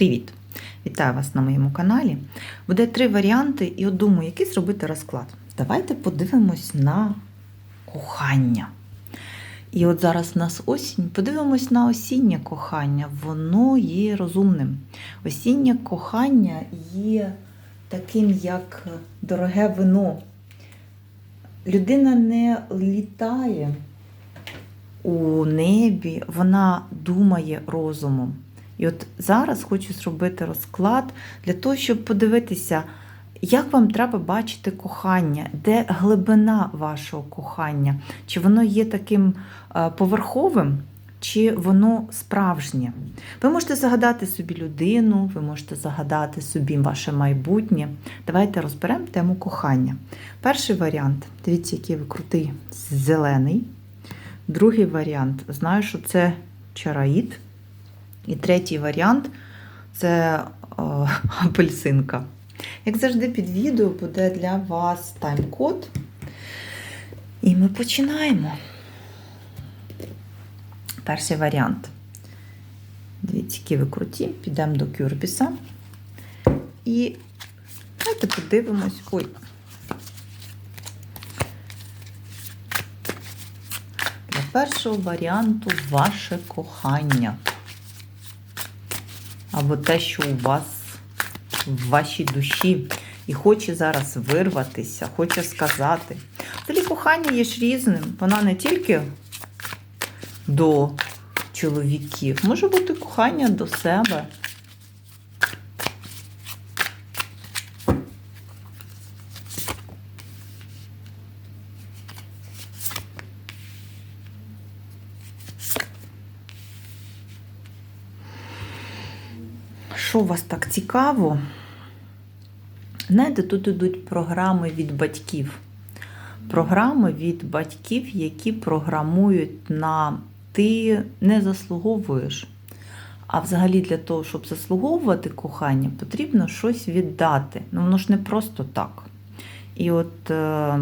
Привіт! Вітаю вас на моєму каналі. Буде три варіанти, і от думаю, який зробити розклад. Давайте подивимось на кохання. І от зараз у нас осінь. Подивимось на осіннє кохання. Воно є розумним. Осіннє кохання є таким, як дороге вино. Людина не літає у небі, вона думає розумом. І от зараз хочу зробити розклад для того, щоб подивитися, як вам треба бачити кохання, де глибина вашого кохання, чи воно є таким е, поверховим, чи воно справжнє. Ви можете загадати собі людину, ви можете загадати собі ваше майбутнє. Давайте розберемо тему кохання. Перший варіант дивіться, який ви крутий, зелений. Другий варіант знаю, що це чараїд. І третій варіант це о, апельсинка. Як завжди, під відео буде для вас тайм-код. І ми починаємо. Перший варіант. Дивіться, які ви. Підемо до Кюрбіса. І давайте подивимось. Ой. Для першого варіанту ваше кохання. Або те, що у вас в вашій душі. І хоче зараз вирватися, хоче сказати. Взагалі кохання є ж різним. Вона не тільки до чоловіків, може бути кохання до себе. Що у вас так цікаво? Знаєте, тут ідуть програми від батьків. Програми від батьків, які програмують на ти не заслуговуєш. А взагалі для того, щоб заслуговувати кохання, потрібно щось віддати. Ну, воно ж не просто так. І от е,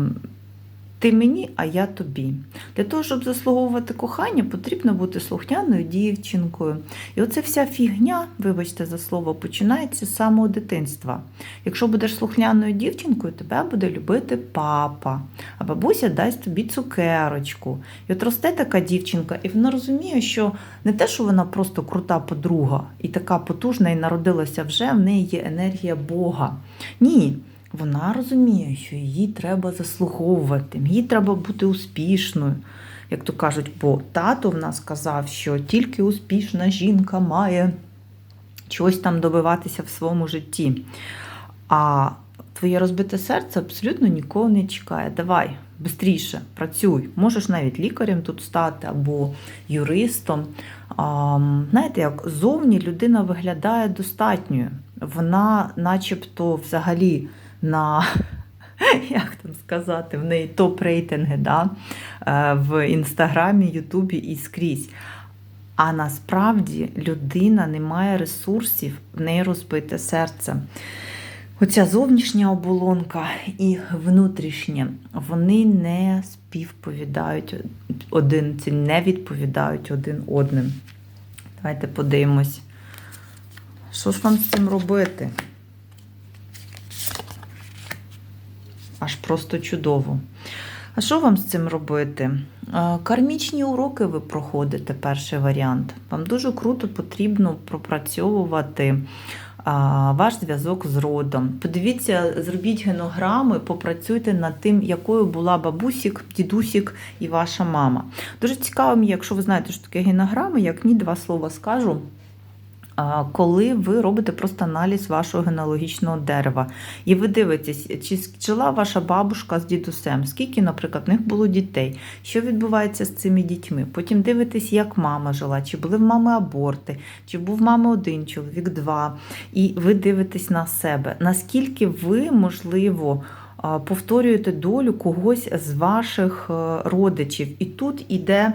ти мені, а я тобі. Для того, щоб заслуговувати кохання, потрібно бути слухняною дівчинкою. І оце вся фігня, вибачте за слово, починається з самого дитинства. Якщо будеш слухняною дівчинкою, тебе буде любити папа, а бабуся дасть тобі цукерочку. І от росте така дівчинка, і вона розуміє, що не те, що вона просто крута подруга і така потужна, і народилася вже, в неї є енергія Бога. Ні. Вона розуміє, що її треба заслуговувати, їй треба бути успішною. Як то кажуть, бо тато в нас казав, що тільки успішна жінка має чогось там добиватися в своєму житті. А твоє розбите серце абсолютно нікого не чекає. Давай, швидше, працюй. Можеш навіть лікарем тут стати або юристом. Знаєте, як зовні людина виглядає достатньою. Вона, начебто, взагалі на, як там сказати, в неї топ-рейтинги да? в Інстаграмі, Ютубі і скрізь. А насправді людина не має ресурсів, в неї розбите серце. Оця зовнішня оболонка і внутрішня, вони не співповідають один, ці не відповідають один одним. Давайте подивимось, що ж вам з цим робити? Аж просто чудово. А що вам з цим робити? Кармічні уроки ви проходите, перший варіант. Вам дуже круто потрібно пропрацьовувати ваш зв'язок з родом. Подивіться, зробіть генограми, попрацюйте над тим, якою була бабусік, дідусік і ваша мама. Дуже цікаво, якщо ви знаєте, що таке генограми, як ні, два слова скажу коли ви робите просто аналіз вашого генеалогічного дерева. І ви дивитесь, чи жила ваша бабушка з дідусем, скільки, наприклад, в них було дітей, що відбувається з цими дітьми. Потім дивитесь, як мама жила, чи були в мами аборти, чи був в мами один чоловік, два. І ви дивитесь на себе, наскільки ви, можливо, повторюєте долю когось з ваших е, родичів. І тут іде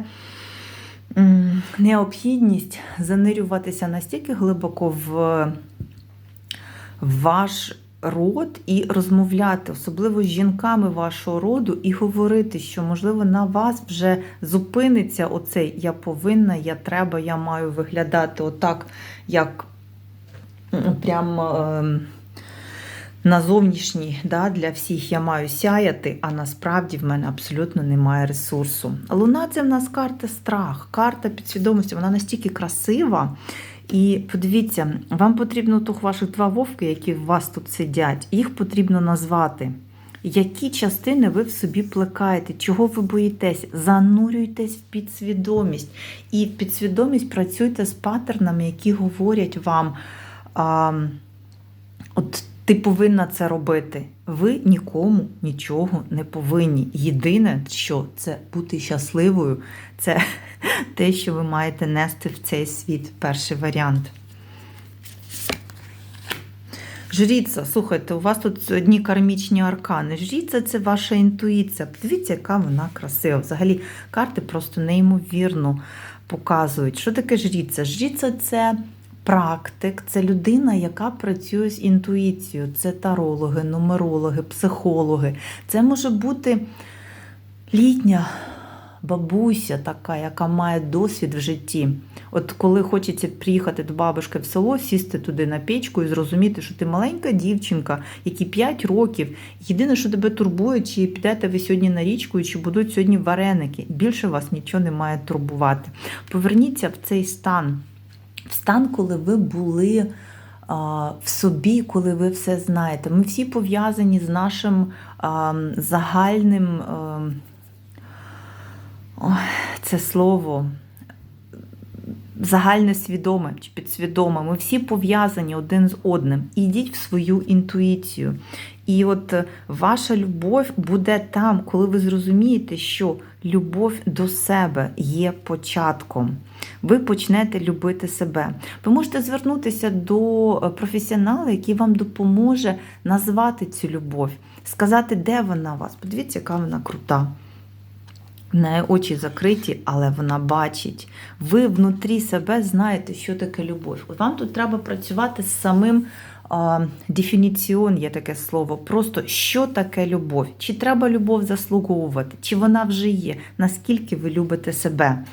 необхідність занирюватися настільки глибоко в ваш род і розмовляти, особливо з жінками вашого роду, і говорити, що, можливо, на вас вже зупиниться оцей я повинна, я треба, я маю виглядати отак, як прям. На зовнішній да, для всіх я маю сяяти, а насправді в мене абсолютно немає ресурсу. Луна це в нас карта страх, карта підсвідомості, вона настільки красива. І подивіться, вам потрібно тих ваших два вовки, які в вас тут сидять, їх потрібно назвати. Які частини ви в собі плекаєте, чого ви боїтесь? Занурюйтесь в підсвідомість. І в підсвідомість працюйте з паттернами, які говорять вам. А, от ти повинна це робити. Ви нікому нічого не повинні. Єдине, що це бути щасливою, це те, що ви маєте нести в цей світ. Перший варіант. Жріця, слухайте, у вас тут одні кармічні аркани. Жріця це ваша інтуїція. Подивіться, яка вона красива. Взагалі, карти просто неймовірно показують. Що таке жріця? Жріця це практик, це людина, яка працює з інтуїцією. Це тарологи, нумерологи, психологи. Це може бути літня бабуся така, яка має досвід в житті. От коли хочеться приїхати до бабушки в село, сісти туди на печку і зрозуміти, що ти маленька дівчинка, які 5 років. Єдине, що тебе турбує, чи підете ви сьогодні на річку, і чи будуть сьогодні вареники. Більше вас нічого не має турбувати. Поверніться в цей стан в стан, коли ви були в собі, коли ви все знаєте. Ми всі пов'язані з нашим загальним ой, це слово. Загальне свідоме чи підсвідоме, ми всі пов'язані один з одним. Ідіть в свою інтуїцію. І от е, ваша любов буде там, коли ви зрозумієте, що любов до себе є початком. Ви почнете любити себе. Ви можете звернутися до е, професіонала, який вам допоможе назвати цю любов, сказати, де вона у вас. Подивіться, яка вона крута. В неї очі закриті, але вона бачить. Ви внутрі себе знаєте, що таке любов. От вам тут треба працювати з самим дефініціон, є таке слово. Просто що таке любов? Чи треба любов заслуговувати, чи вона вже є, наскільки ви любите себе?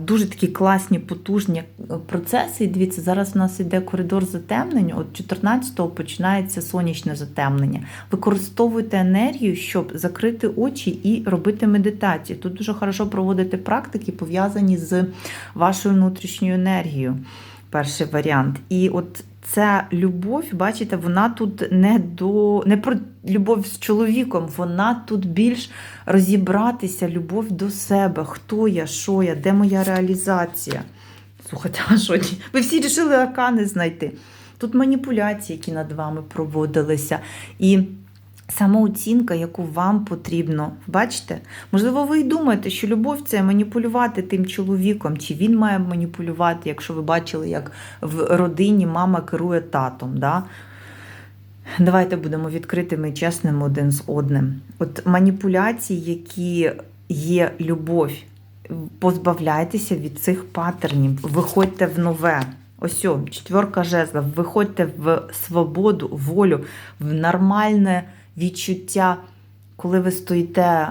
Дуже такі класні, потужні е, процеси. І дивіться, зараз у нас йде коридор затемнення. От 14-го починається сонячне затемнення. Використовуйте енергію, щоб закрити очі і робити медитацію. Тут дуже хорошо проводити практики, пов'язані з вашою внутрішньою енергією. Перший варіант. І от ця любов, бачите, вона тут не до не про любов з чоловіком, вона тут більш розібратися, любов до себе. Хто я, що я, де моя реалізація? Слухайте, а що ні? Ви всі рішили аркани знайти. Тут маніпуляції, які над вами проводилися. І Самооцінка, яку вам потрібно, бачите? Можливо, ви й думаєте, що любов це маніпулювати тим чоловіком, чи він має маніпулювати, якщо ви бачили, як в родині мама керує татом. Да? Давайте будемо відкритими і чесними один з одним. От маніпуляції, які є любов, позбавляйтеся від цих паттернів, виходьте в нове. Ось, о, четверка жезлов, виходьте в свободу, волю, в нормальне відчуття, коли ви стоїте,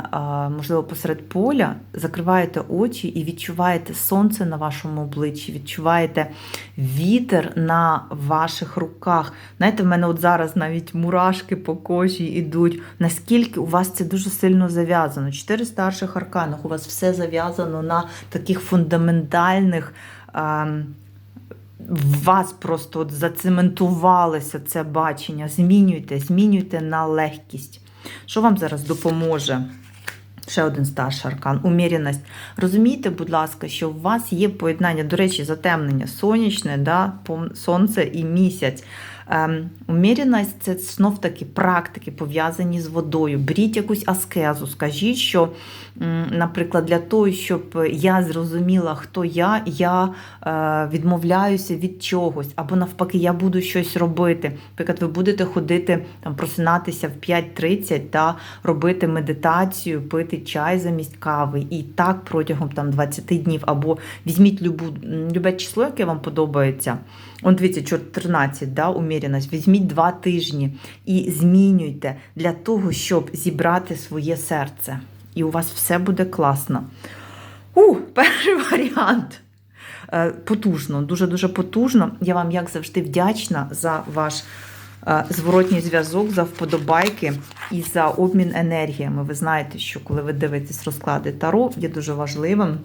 можливо, посеред поля, закриваєте очі і відчуваєте сонце на вашому обличчі, відчуваєте вітер на ваших руках. Знаєте, в мене от зараз навіть мурашки по кожі йдуть. Наскільки у вас це дуже сильно зав'язано? Чотири старших арканах, у вас все зав'язано на таких фундаментальних в вас просто от зацементувалося це бачення. Змінюйте, змінюйте на легкість. Що вам зараз допоможе? Ще один старший аркан, уміряність. Розумійте, будь ласка, що у вас є поєднання, до речі, затемнення сонячне, да, сонце і місяць. Ем, уміряність це знов таки практики, пов'язані з водою. Беріть якусь аскезу. Скажіть, що, наприклад, для того, щоб я зрозуміла, хто я, я е, відмовляюся від чогось, або навпаки, я буду щось робити. Наприклад, ви будете ходити, там, просинатися в 5.30 та робити медитацію, пити чай замість кави. І так протягом там, 20 днів, або візьміть любу, любе число, яке вам подобається. Он дивіться, 14, да, уміряність. Візьміть два тижні і змінюйте для того, щоб зібрати своє серце. І у вас все буде класно. У, перший варіант. е, потужно, дуже-дуже потужно. Я вам, як завжди, вдячна за ваш е, зворотній зв'язок, за вподобайки і за обмін енергіями. Ви знаєте, що коли ви дивитесь розклади Таро, є дуже важливим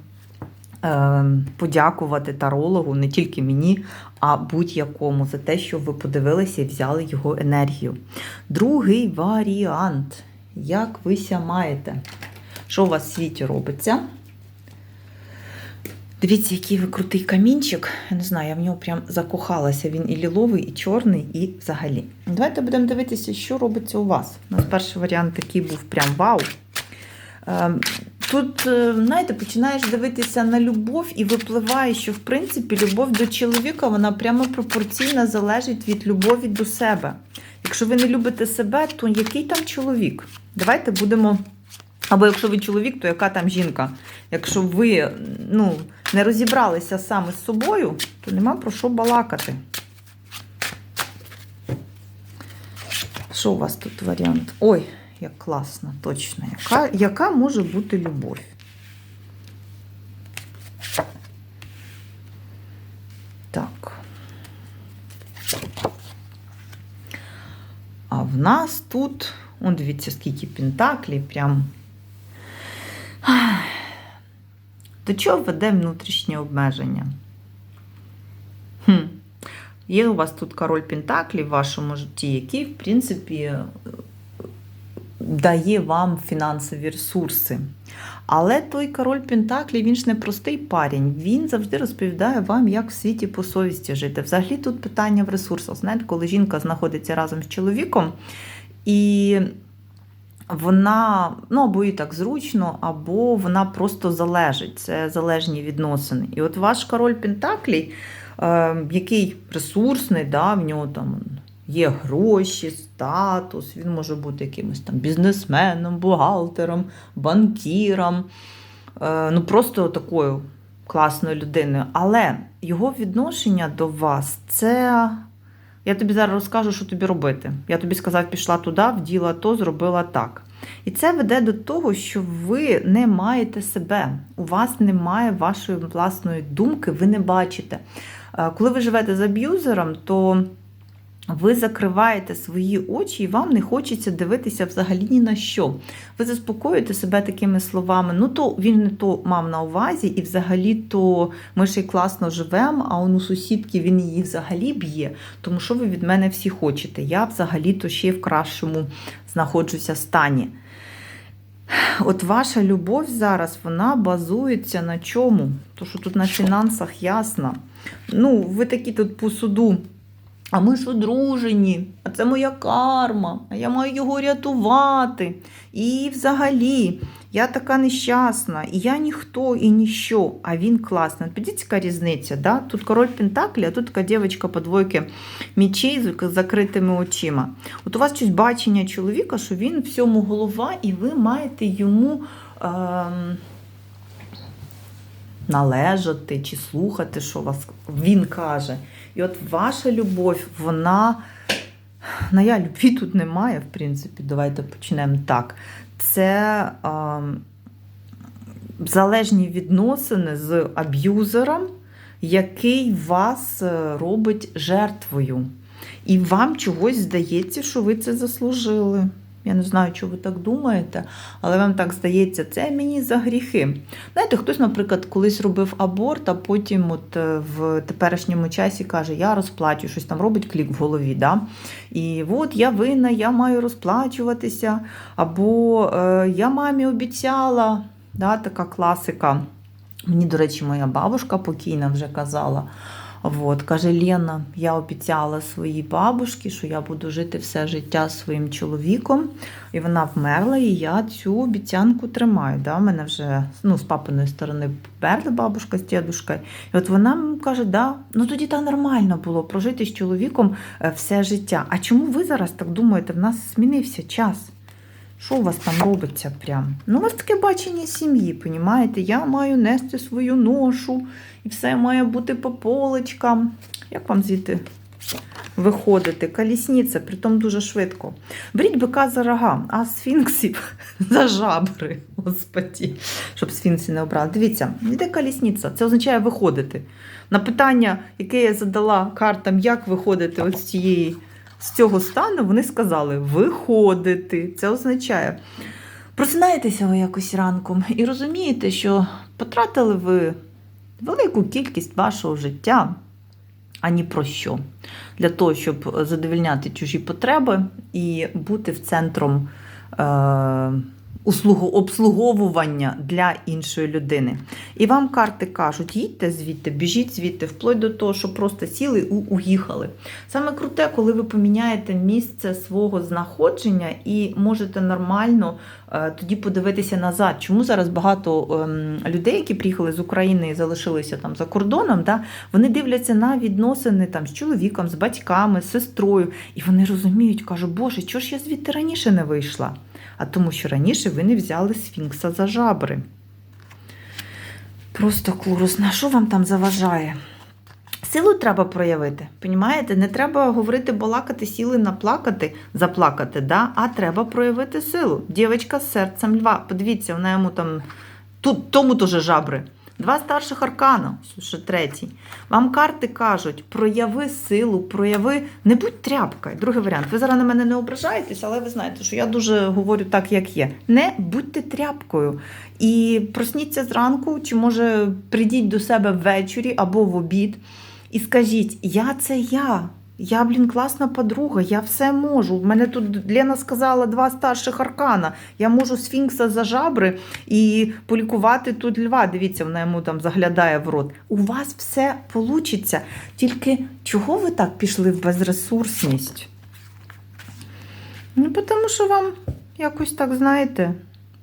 е, подякувати тарологу, не тільки мені, а будь-якому за те, що ви подивилися і взяли його енергію. Другий варіант. Як ви ся маєте? Що у вас в світі робиться? Дивіться, який ви крутий камінчик. Я не знаю, я в нього прям закохалася. Він і ліловий, і чорний, і взагалі. Давайте будемо дивитися, що робиться у вас. У нас перший варіант такий був прям вау. Ем, Тут, е, знаєте, починаєш дивитися на любов і випливає, що в принципі любов до чоловіка вона прямо пропорційно залежить від любові до себе. Якщо ви не любите себе, то який там чоловік? Давайте будемо. Або якщо ви чоловік, то яка там жінка? Якщо ви ну, не розібралися саме з собою, то нема про що балакати. Що у вас тут варіант? Ой, як класно, точно. Яка, яка може бути любов? Так. А в нас тут, он дивіться, скільки пентаклів, прям. До чого веде внутрішнє обмеження? Хм. Є у вас тут король Пентаклів в вашому житті, який, в принципі, дає вам фінансові ресурси. Але той король Пентаклів, він ж не простий парень. Він завжди розповідає вам, як в світі по совісті жити. Взагалі тут питання в ресурсах. Знаєте, коли жінка знаходиться разом з чоловіком, і вона ну, або їй так зручно, або вона просто залежить. Це залежні відносини. І от ваш король Пентаклій, е, який ресурсний, да, в нього там є гроші, статус, він може бути якимось там бізнесменом, бухгалтером, банкіром, е, ну просто такою класною людиною. Але його відношення до вас це. Я тобі зараз розкажу, що тобі робити. Я тобі сказав, пішла туди, вділа то, зробила так. І це веде до того, що ви не маєте себе, у вас немає вашої власної думки, ви не бачите. Е, Коли ви живете з аб'юзером, то ви закриваєте свої очі, і вам не хочеться дивитися взагалі ні на що. Ви заспокоюєте себе такими словами: ну то він не то мав на увазі, і взагалі то ми ще й класно живемо, а он у сусідки він її взагалі б'є. Тому що ви від мене всі хочете? Я взагалі то ще в кращому знаходжуся стані. От ваша любов зараз вона базується на чому? То, що тут на фінансах ясно. Ну, ви такі тут по суду. А ми ж одружені, а це моя карма, а я маю його рятувати. І взагалі, я така нещасна, і я ніхто і ніщо, а він класний. Подивіться, яка різниця. Да? Тут король Пентаклі, а тут така дівчинка по двойки мічей з закритими очима. От у вас щось бачення чоловіка, що він всьому голова, і ви маєте йому. Ем належати чи слухати, що вас він каже. І от ваша любов, вона. На я любві тут немає, в принципі, давайте почнемо так. Це е, залежні відносини з аб'юзером, який вас е, робить жертвою. І вам чогось здається, що ви це заслужили. Я не знаю, що ви так думаєте, але вам так здається, це мені за гріхи. Знаєте, хтось, наприклад, колись робив аборт, а потім от е, в теперішньому часі каже, я розплачу, щось там робить клік в голові. Да? І от я винна, я маю розплачуватися, або е, я мамі обіцяла, да, така класика. Мені, до речі, моя бабушка покійна вже казала. Вот, каже Лена, я обіцяла своїй бабушці, що я буду жити все життя своїм чоловіком, і вона вмерла, і я цю обіцянку тримаю. Да? Мене вже ну, з папиної сторони померли бабушка з дідушкою. І от вона каже, да, ну тоді так нормально було прожити з чоловіком е, все життя. А чому ви зараз так думаєте? В нас змінився час. Що у вас там робиться прям? Ну, у вас таке бачення сім'ї, понімаєте? Я маю нести свою ношу, і все має бути по полочкам. Як вам звідти виходити. Колісниця, притом дуже швидко. Беріть бика за рога, а сфінксів за жабри. Господі, щоб сфінксі не обрали. Дивіться, йде колісниця. Це означає виходити. На питання, яке я задала картам, як виходити от з цієї. З цього стану вони сказали виходити. Це означає, просинаєтеся ви якось ранком і розумієте, що потратили ви велику кількість вашого життя, ані про що. Для того, щоб задовільняти чужі потреби і бути в центром е, услугу, обслуговування для іншої людини. І вам карти кажуть, їдьте звідти, біжіть звідти, вплоть до того, що просто сіли і уїхали. Саме круте, коли ви поміняєте місце свого знаходження і можете нормально е, тоді подивитися назад. Чому зараз багато ем, людей, які приїхали з України і залишилися там за кордоном, да, вони дивляться на відносини там з чоловіком, з батьками, з сестрою, і вони розуміють, кажуть, Боже, чого ж я звідти раніше не вийшла? А тому, що раніше ви не взяли сфінкса за жабри. Просто клурус, на що вам там заважає? Силу треба проявити, понімаєте? Не треба говорити, балакати, сіли наплакати, заплакати, да? а треба проявити силу. Дівчинка з серцем льва. Подивіться, вона йому там тут тому теж жабри. Два старших аркана, ще третій. Вам карти кажуть, прояви силу, прояви, не будь тряпкою. Другий варіант. Ви зараз на мене не ображаєтесь, але ви знаєте, що я дуже говорю так, як є. Не будьте тряпкою. І просніться зранку, чи може прийдіть до себе ввечері або в обід. І скажіть, я це я. Я, блін, класна подруга, я все можу. В мене тут Лена сказала два старших аркана. Я можу сфінкса за жабри і полікувати тут льва. Дивіться, вона йому там заглядає в рот. У вас все вийде. Тільки чого ви так пішли в безресурсність? Ну, тому що вам якось так, знаєте,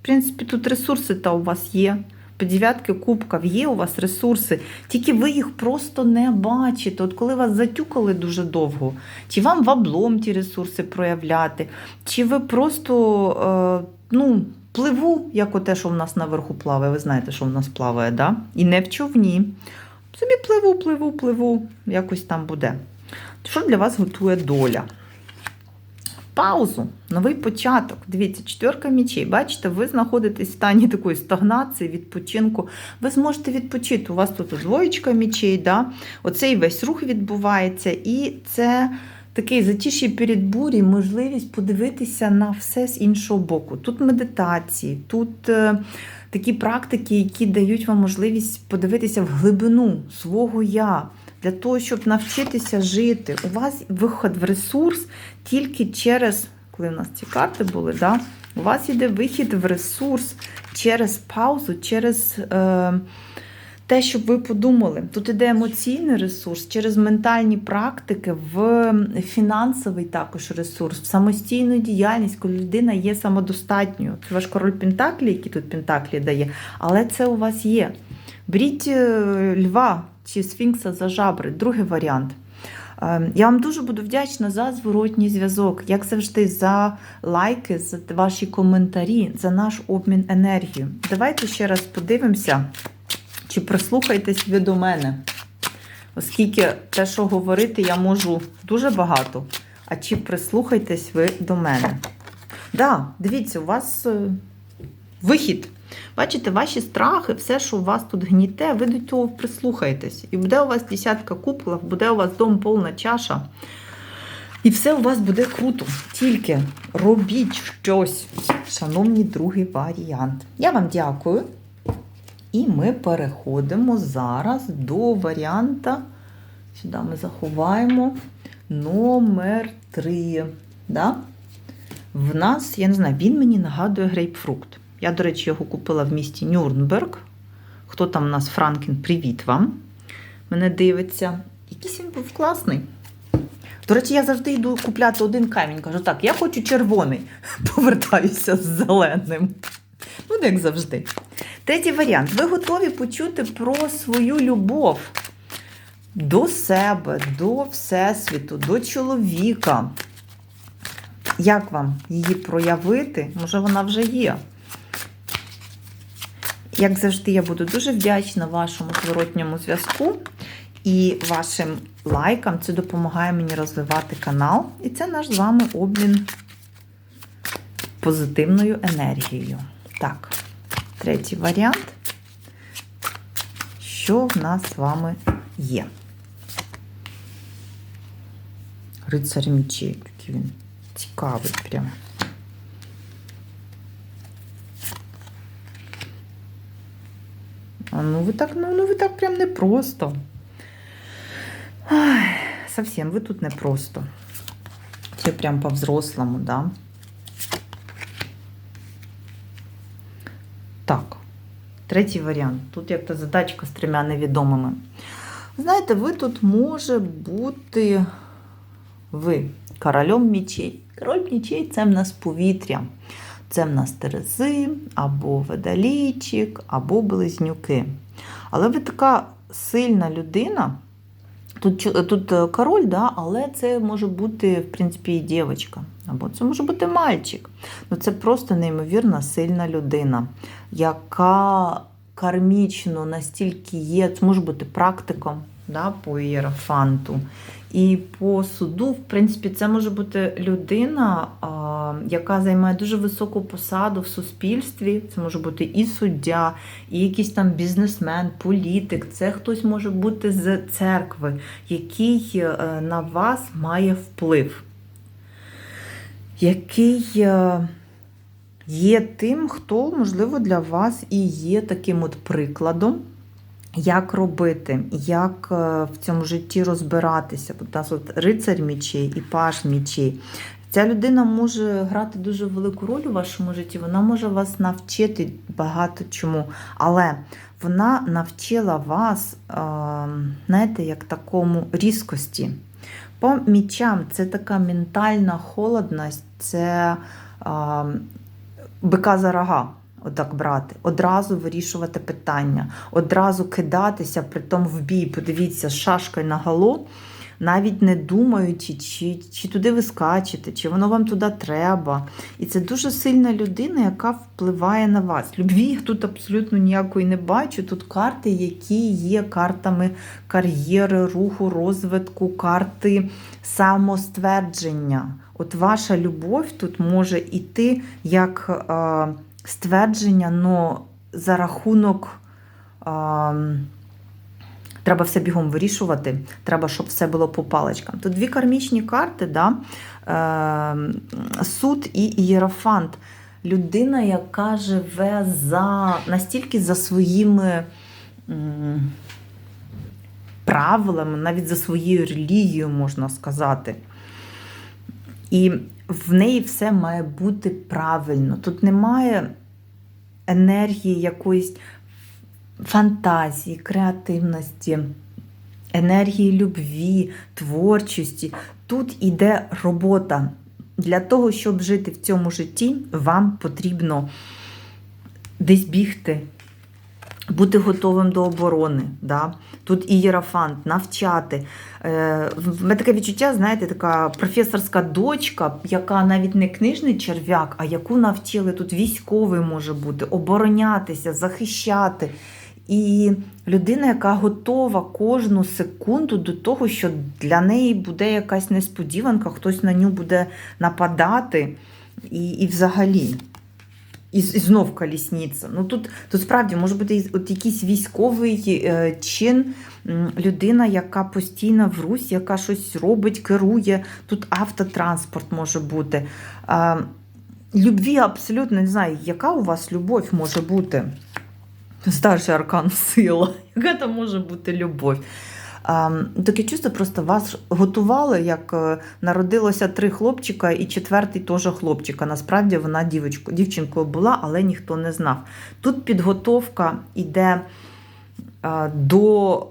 в принципі, тут ресурси-то у вас є. По дев'ятки кубків є у вас ресурси, тільки ви їх просто не бачите. От коли вас затюкали дуже довго, чи вам в облом ті ресурси проявляти, чи ви просто е, ну, пливу, як оте, що в нас наверху плаває. Ви знаєте, що в нас плаває, да? і не в човні. Собі пливу, пливу, пливу, якось там буде. Що для вас готує доля? Паузу, новий початок. Дивіться, четверка мічей. Бачите, ви знаходитесь в стані такої стагнації, відпочинку. Ви зможете відпочити. У вас тут двоєчка мічей, да? оцей весь рух відбувається, і це такий затіший перед бурі, можливість подивитися на все з іншого боку. Тут медитації, тут е, такі практики, які дають вам можливість подивитися в глибину свого я. Для того, щоб навчитися жити, у вас виход в ресурс тільки через, коли в нас ці карти були, да? у вас йде вихід в ресурс через паузу, через е, те, щоб ви подумали. Тут іде емоційний ресурс, через ментальні практики, в фінансовий також ресурс, в самостійну діяльність, коли людина є самодостатньою. Це ваш король Пентаклі, який тут Пентаклі дає, але це у вас є. Беріть е, льва чи сфінкса за жабри, другий варіант. Е, Я вам дуже буду вдячна за зворотній зв'язок, як завжди, за лайки, за ваші коментарі, за наш обмін енергією. Давайте ще раз подивимося, чи прислухайтесь ви до мене. Оскільки те, що говорити, я можу дуже багато. А чи прислухайтесь ви до мене? Так, да, дивіться, у вас е, вихід. Бачите, ваші страхи, все, що у вас тут гніте, ви до цього прислухаєтесь. І буде у вас десятка куполів, буде у вас дом повна чаша. І все у вас буде круто. Тільки робіть щось. Шановні, другий варіант. Я вам дякую. І ми переходимо зараз до варіанта. Сюди ми заховаємо номер 3. Да? В нас, я не знаю, він мені нагадує грейпфрукт. Я, до речі, його купила в місті Нюрнберг. Хто там у нас Франкін, привіт вам. Мене дивиться. Якийсь він був класний. До речі, я завжди йду купляти один камінь. Кажу, так, я хочу червоний. Повертаюся з зеленим. Ну, як завжди. Третій варіант. Ви готові почути про свою любов до себе, до Всесвіту, до чоловіка. Як вам її проявити? Може, вона вже є. Як завжди, я буду дуже вдячна вашому зворотньому зв'язку. І вашим лайкам це допомагає мені розвивати канал. І це наш з вами обмін позитивною енергією. Так, третій варіант. Що в нас з вами є? Рицар мечей, такий він цікавий прям. Ну ви так, ну, ну ви так прям не просто. Ай, совсем ви тут не просто. Це прям по-взрослому, да? Так, третій варіант. Тут як то задачка з трьома невідомими. Знаєте, ви тут може бути ви королем мічей. Король мічей це в нас повітря. Це в нас терези, або водолійчик, або близнюки. Але ви така сильна людина. Тут, тут е, король, да, але це може бути, в принципі, і дівчинка. Або це може бути мальчик. Ну, це просто неймовірно сильна людина, яка кармічно настільки є, це може бути практиком да, по ієрофанту. І по суду, в принципі, це може бути людина, яка займає дуже високу посаду в суспільстві. Це може бути і суддя, і якийсь там бізнесмен, політик. Це хтось може бути з церкви, який е, на вас має вплив, який е, є тим, хто, можливо, для вас і є таким от прикладом. Як робити, як е, в цьому житті розбиратися? Бо нас от рицар мічей і паш мічей. Ця людина може грати дуже велику роль у вашому житті, вона може вас навчити багато чому. Але вона навчила вас, е, знаєте, як такому різкості. По мічам це така ментальна холодність, це е, бика за рога. Отак брати, одразу вирішувати питання, одразу кидатися, притом в бій. Подивіться, з шашкою на гало, навіть не думаючи, чи, чи туди ви скачете, чи воно вам туди треба. І це дуже сильна людина, яка впливає на вас. Любві я тут абсолютно ніякої не бачу. Тут карти, які є картами кар'єри, руху, розвитку, карти самоствердження. От ваша любов тут може йти як. Ствердження, но за рахунок а, треба все бігом вирішувати, треба, щоб все було по паличкам. Тут дві кармічні карти, да? е, суд і ієрофант. Людина, яка живе за настільки за своїми м, правилами, навіть за своєю релігією, можна сказати. І в неї все має бути правильно. Тут немає енергії якоїсь фантазії, креативності, енергії любві, творчості. Тут іде робота. Для того, щоб жити в цьому житті, вам потрібно десь бігти, бути готовим до оборони. Да? Тут і єрофант, навчати. Е, в мене таке відчуття, знаєте, така професорська дочка, яка навіть не книжний черв'як, а яку навчили тут військовий може бути, оборонятися, захищати. І людина, яка готова кожну секунду до того, що для неї буде якась несподіванка, хтось на нього буде нападати. І, і взагалі. І, знов колісниця. Ну тут, тут справді може бути от якийсь військовий е, чин, людина, яка постійно в Русі, яка щось робить, керує. Тут автотранспорт може бути. Любві абсолютно не знаю, яка у вас любов може бути. Старший аркан сила. Яка там може бути любов? Ем, Таке чувство, просто вас готували, як е, народилося три хлопчика, і четвертий теж хлопчика. Насправді вона дівчинко, дівчинкою була, але ніхто не знав. Тут підготовка йде е, до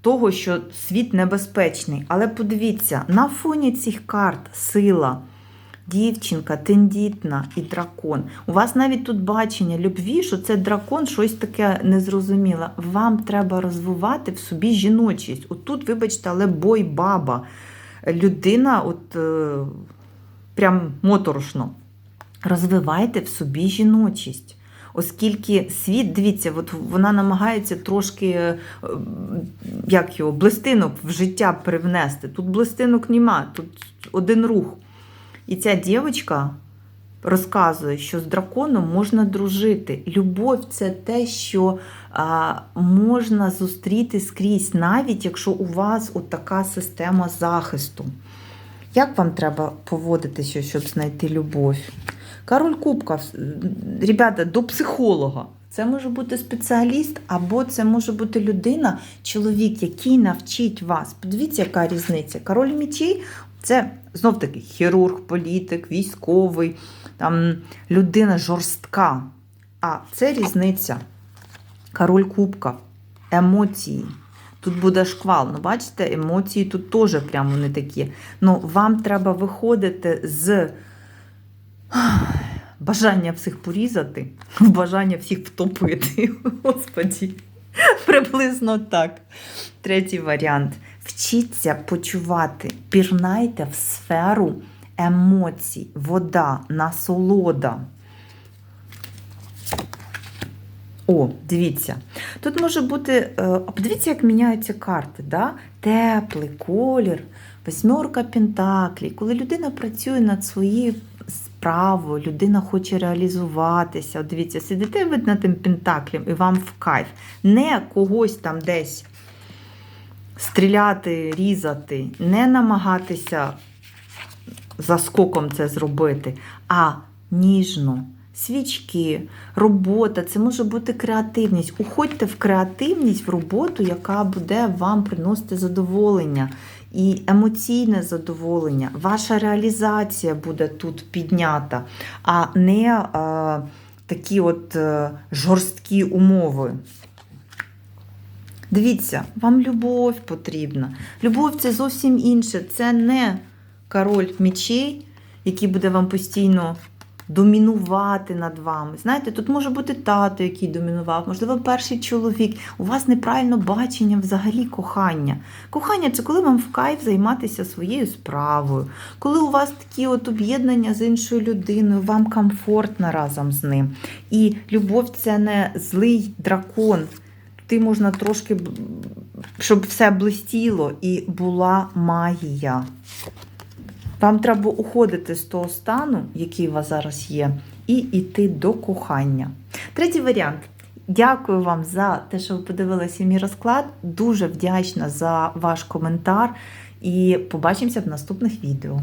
того, що світ небезпечний. Але подивіться, на фоні цих карт сила, дівчинка, тендітна і дракон. У вас навіть тут бачення любві, що це дракон, щось таке незрозуміле. Вам треба розвивати в собі жіночість. От тут, вибачте, але бой баба. Людина, от е, прям моторошно. Розвивайте в собі жіночість. Оскільки світ, дивіться, от вона намагається трошки е, як його, блистинок в життя привнести. Тут блистинок нема, тут один рух. І ця дівчинка розказує, що з драконом можна дружити. Любов це те, що а, можна зустріти скрізь, навіть якщо у вас от така система захисту. Як вам треба поводитися, щоб знайти любов? Король Кубка, ребята, до психолога. Це може бути спеціаліст, або це може бути людина, чоловік, який навчить вас. Подивіться, яка різниця. Король мечей це знов таки хірург, політик, військовий, там людина жорстка. А це різниця. Король Кубка, емоції. Тут буде шквал. Ну, бачите, емоції тут теж прямо не такі. Ну, вам треба виходити з бажання всіх порізати, бажання всіх втопити. Господі, приблизно так. Третій варіант. Вчіться почувати, пірнайте в сферу емоцій, вода, насолода. О, дивіться. Тут може бути, е, подивіться, як міняються карти. Да? Теплий колір, восьмерка пентаклей. Коли людина працює над своєю справою, людина хоче реалізуватися. От дивіться, сидите ви над тим пентаклем і вам в кайф. Не когось там десь стріляти, різати, не намагатися заскоком це зробити, а ніжно. Свічки, робота, це може бути креативність. Уходьте в креативність, в роботу, яка буде вам приносити задоволення і емоційне задоволення. Ваша реалізація буде тут піднята, а не е, такі от е, жорсткі умови. Дивіться, вам любов потрібна. Любов це зовсім інше. Це не король мечей, який буде вам постійно домінувати над вами. Знаєте, тут може бути тато, який домінував, можливо, перший чоловік. У вас неправильно бачення взагалі кохання. Кохання це коли вам в кайф займатися своєю справою, коли у вас такі от об'єднання з іншою людиною, вам комфортно разом з ним. І любов це не злий дракон. Ти можна трошки, щоб все блистіло і була магія. Вам треба уходити з того стану, який у вас зараз є, і йти до кохання. Третій варіант. Дякую вам за те, що ви подивилися мій розклад. Дуже вдячна за ваш коментар. І побачимося в наступних відео.